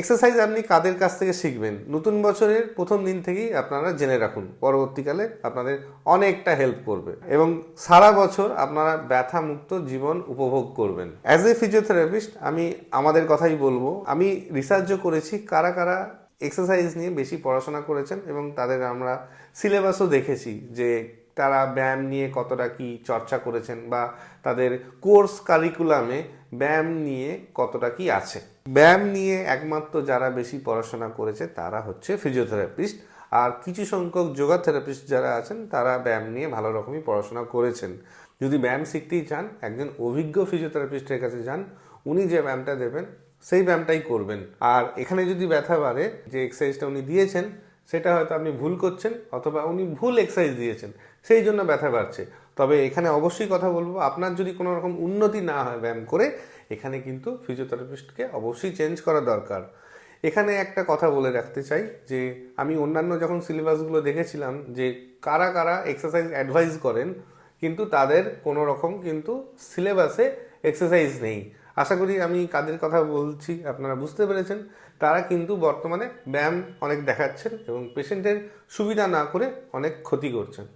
Exercise আপনি কাদের কাছ থেকে শিখবেন? নতুন বছরের প্রথম দিন থেকেই আপনারা জেনে রাখুন। পরবর্তীকালে আপনাদের অনেকটা হেল্প করবে। এবং সারা বছর আপনারা ব্যথা মুক্ত জীবন উপভোগ করবেন। অ্যাজ এ ফিজিওথেরাপিস্ট আমি আমাদের কথাই বলব, আমি রিসার্চও করেছি কারা কারা এক্সারসাইজ নিয়ে বেশি পড়াশোনা করেছেন এবং তাদের আমরা সিলেবাসও দেখেছি যে তারা ব্যায়াম নিয়ে কতটা কি চর্চা করেছেন বা তাদের কোর্স কারিকুলামে ব্যায়াম নিয়ে কতটা কি আছে? ব্যায়াম নিয়ে একমাত্র যারা বেশি পড়াশোনা করেছে তারা হচ্ছে ফিজিওথেরাপিস্ট আর কিছু সংখ্যক যোগা থেরাপিস্ট যারা আছেন তারা ব্যায়াম নিয়ে ভালো রকমই পড়াশোনা করেছেন। যদি ব্যায়াম শিখতেই চান, একজন অভিজ্ঞ ফিজিওথেরাপিস্টের কাছে যান, উনি যে ব্যায়ামটা দেবেন, সেই ব্যায়ামটাই করবেন। আর এখানে যদি ব্যথা বাড়ে, যে এক্সারসাইজটা উনি দিয়েছেন, সেটা হয়তো আপনি ভুল করছেন অথবা উনি ভুল এক্সারসাইজ দিয়েছেন, সেই জন্য ব্যথা বাড়ছে। তবে এখানে অবশ্যই কথা বলব, আপনার যদি কোনো রকম উন্নতি না হয় ব্যায়াম করে, এখানে কিন্তু ফিজিওথেরাপিস্টকে অবশ্যই চেঞ্জ করা দরকার। এখানে একটা কথা বলে রাখতে চাই যে, আমি অন্যান্য যখন সিলেবাসগুলো দেখেছিলাম যে, কারা কারা এক্সারসাইজ অ্যাডভাইস করেন, কিন্তু তাদের কোনো রকম কিন্তু সিলেবাসে এক্সারসাইজ নেই। আশা করি আমি কাদের কথা বলছি আপনারা বুঝতে পেরেছেন। তারা কিন্তু বর্তমানে ব্যায়াম অনেক দেখাচ্ছেন এবং পেশেন্টের সুবিধা না করে অনেক ক্ষতি করছেন।